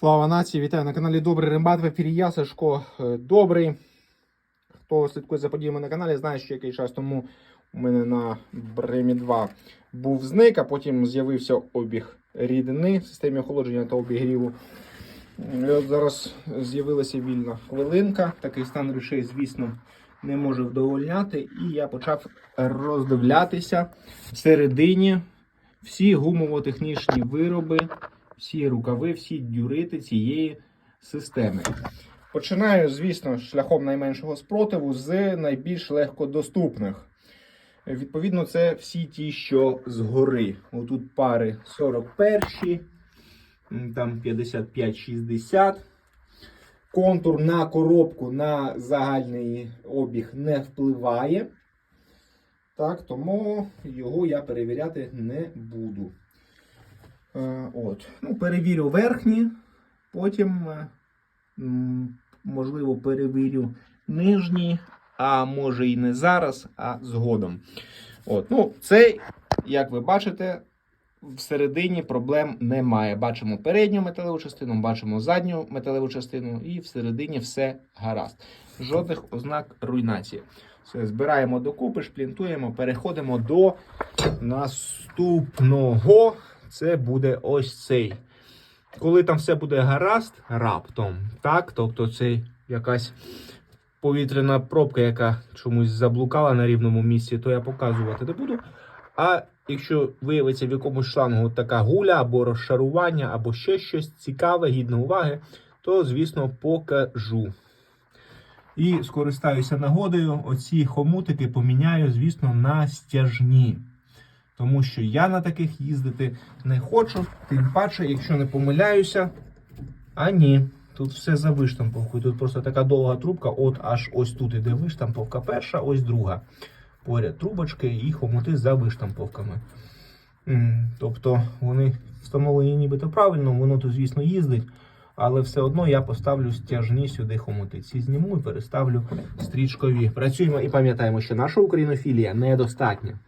Слава нації, вітаю на каналі Добрий Рембат. В ефірі я, Сашко е, Добрий. Хто слідкує за подіями на каналі, знає, що який час тому у мене на Бремі 2 був зник, а потім з'явився обіг рідини в системі охолодження та обігріву. От зараз з'явилася вільна хвилинка. Такий стан речей, звісно, не може вдовольняти. І я почав роздивлятися всередині всі гумово-технічні вироби, всі рукави, всі дюрити цієї системи. Починаю, звісно, шляхом найменшого спротиву з найбільш легкодоступних. Відповідно, це всі ті, що згори. Отут пари 41, там 55-60. Контур на коробку на загальний обіг не впливає. Так, тому його я перевіряти не буду. Е, от. Ну, перевірю верхні, потім, е, можливо, перевірю нижні, а може і не зараз, а згодом. От. Ну, цей, як ви бачите, всередині проблем немає. Бачимо передню металеву частину, бачимо задню металеву частину, і всередині все гаразд. Жодних ознак руйнації. Все, збираємо докупи, шплінтуємо, переходимо до наступного. Це буде ось цей. Коли там все буде гаразд, раптом, так, тобто це якась повітряна пробка, яка чомусь заблукала на рівному місці, то я показувати не буду. А якщо виявиться в якомусь шлангу така гуля або розшарування, або ще щось цікаве, гідне уваги, то, звісно, покажу. І скористаюся нагодою, оці хомутики поміняю, звісно, на стяжні. Тому що я на таких їздити не хочу, тим паче, якщо не помиляюся. А ні, тут все за виштамповкою. Тут просто така довга трубка, от аж ось тут іде виштамповка перша, ось друга. Поряд трубочки і хомути за виштамповками. Тобто вони встановлені нібито правильно, воно тут, звісно, їздить. Але все одно я поставлю стяжні сюди хомути. Ці зніму і переставлю стрічкові. Працюємо і пам'ятаємо, що наша українофілія недостатня.